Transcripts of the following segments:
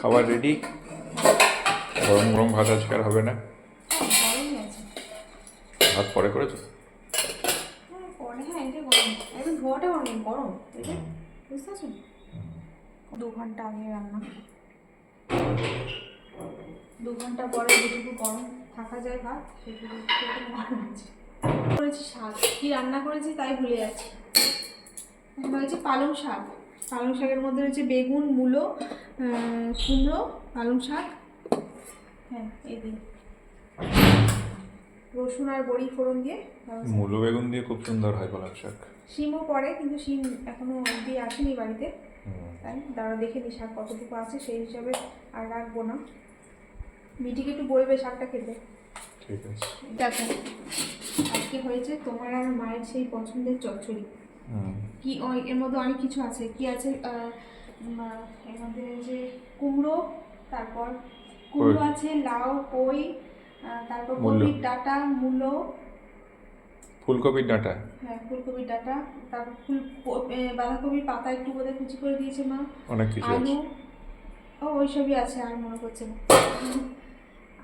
খাবার রেডি গরম গরম ভাত আজকে আর হবে না। ভাত পরে করেছ? ধোয়াটা অনেক গরম বুঝতে পারছ দু ঘণ্টা আগে রান্না। দু ঘণ্টা পরে যেটুকু গরম থাকা যায় ভাত, সেটুকু করেছি শাক। কি রান্না করেছি তাই ভুলে যাচ্ছি। হয়েছে পালং শাক। পালং শাকের মধ্যে রয়েছে বেগুন, মূলো কুমড়ো পালং শাক। হ্যাঁ এই দিন রসুন আর বড়ি ফোড়ন দিয়ে মূলো বেগুন দিয়ে খুব সুন্দর হয় পালং শাক। শিমও পড়ে কিন্তু শিম এখনও অবধি আসেনি বাড়িতে। তাই দাঁড়া দেখে নি শাক কতটুকু আছে সেই হিসাবে আর রাখব না। মিটিকে একটু বলবে শাকটা খেতে। ঠিক আছে। দেখো আজকে হয়েছে তোমার আর মায়ের সেই পছন্দের চচ্চড়ি। কি এর মধ্যে অনেক কিছু আছে। কি আছে? এর মধ্যে যে কুমড়ো তারপর কুমড়ো আছে লাউ পই তারপর কপির ডাঁটা মূলো। ফুলকপির ডাঁটা? হ্যাঁ ফুলকপির ডাঁটা। তারপর ফুল বাঁধাকপির পাতা একটু বোধহয় কুচি করে দিয়েছে মা। অনেক কিছু আলু। ও ওইসবই আছে আর মনে করছে না।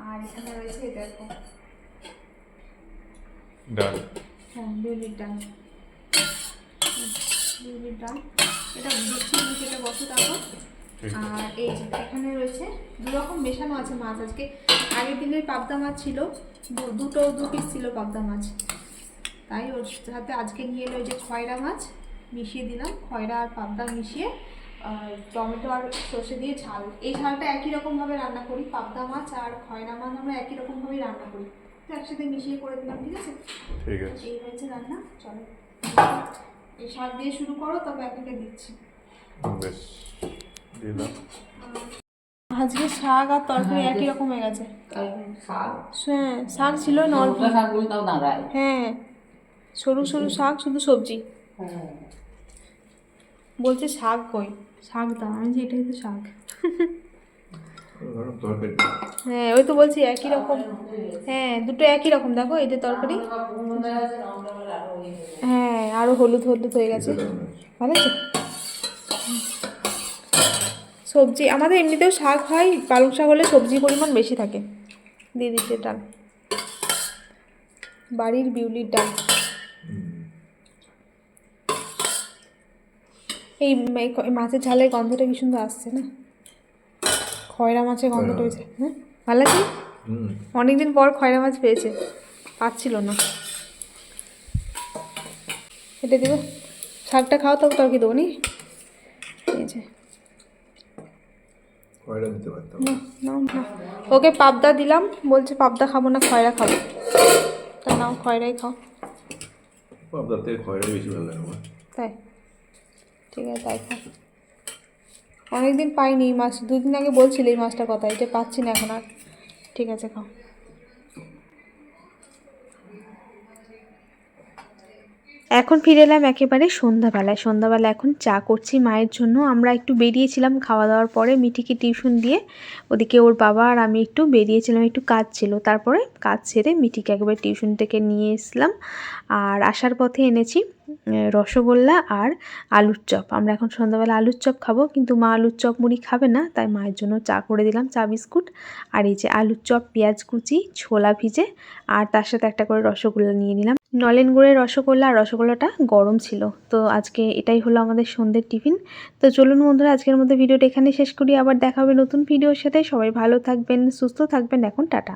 আর এখানে রয়েছে দেখো। ডাল। হ্যাঁ বিউলির ডাল। ডাল। এটা তুমি সেটা বসো তারপর। আর এই যে এখানে রয়েছে দু রকম মেশানো আছে মাছ আজকে। আগের দিনের পাবদা মাছ ছিল দুটো দু পিস ছিল পাবদা মাছ। তাই ওর সাথে আজকে নিয়ে এলো যে খয়রা মাছ মিশিয়ে দিলাম। খয়রা আর পাবদা মিশিয়ে আর টমেটো আর সর্ষে দিয়ে ঝাল। এই ঝালটা একই রকমভাবে রান্না করি পাবদা মাছ আর খয়রা মাছ আমরা একই রকমভাবেই রান্না করি। তো একসাথে মিশিয়ে করে দিলাম ঠিক আছে? ঠিক আছে। এই হয়েছে রান্না চলো। এই শাক দিয়ে শুরু করো তবে আপনাকে দিচ্ছি। বেশ দিলাম আজকে শাক আর তরকারি একই রকম হয়ে গেছে। হ্যাঁ শাক? ছিল না অল্প। হ্যাঁ সরু সরু শাক শুধু সবজি। বলছে শাক কই? শাক দাও আমি যে এটাই তো শাক। হ্যাঁ ওই তো বলছি একই রকম। হ্যাঁ দুটো একই রকম। দেখো এই যে তরকারি। হ্যাঁ আরও হলুদ হলুদ হয়ে গেছে। ভালো আছে? সবজি আমাদের এমনিতেও শাক হয় পালং শাক হলে সবজির পরিমাণ বেশি থাকে। দিয়ে দিচ্ছে ডাল। বাড়ির বিউলির ডাল। এই মাছের ঝালের গন্ধটা কি সুন্দর আসছে না? খয়রা মাছের গন্ধটা হয়েছে। হ্যাঁ? ভালো আছে? অনেকদিন পর খয়রা মাছ পেয়েছে। পাচ্ছিল না। এটা দিব। শাকটা খাও তবে তরকি দেবো নি? এই যে। ওকে পাবদা দিলাম বলছে পাবদা খাব না খয়রা খাব। তা নাও খয়রাই খাও। থেকে বেশি ভালো লাগে আমার। তাই? ঠিক আছে তাই খাও। অনেকদিন পাইনি এই মাছ দুদিন আগে বলছিলে এই মাছটার কথা এটা পাচ্ছি না এখন আর। ঠিক আছে খাও। এখন ফিরে এলাম একেবারে সন্ধ্যাবেলায়। সন্ধ্যাবেলা এখন চা করছি মায়ের জন্য। আমরা একটু বেরিয়েছিলাম খাওয়া দাওয়ার পরে মিঠিকে টিউশন দিয়ে। ওদিকে ওর বাবা আর আমি একটু বেরিয়েছিলাম, একটু কাজ ছিল। তারপরে কাজ ছেড়ে মিঠিকে একবার টিউশন থেকে নিয়ে এসলাম। আর আসার পথে এনেছি রসগোল্লা আর আলুর চপ। আমরা এখন সন্ধ্যাবেলা আলুর চপ খাব, কিন্তু মা আলুর চপ মুড়ি খাবে না, তাই মায়ের জন্য চা করে দিলাম, চা বিস্কুট। আর এই যে আলুর চপ, পেঁয়াজ কুচি, ছোলা ভিজে, আর তার সাথে একটা করে রসগোল্লা নিয়ে নিলাম। নলেন গুড়ের রসগোল্লা আর রসগোল্লাটা গরম ছিল। তো আজকে এটাই হলো আমাদের সন্ধ্যের টিফিন। তো চলুন বন্ধুরা, আজকের মধ্যে ভিডিওটা এখানে শেষ করি। আবার দেখা হবে নতুন ভিডিওর সাথে। সবাই ভালো থাকবেন, সুস্থ থাকবেন। এখন টাটা।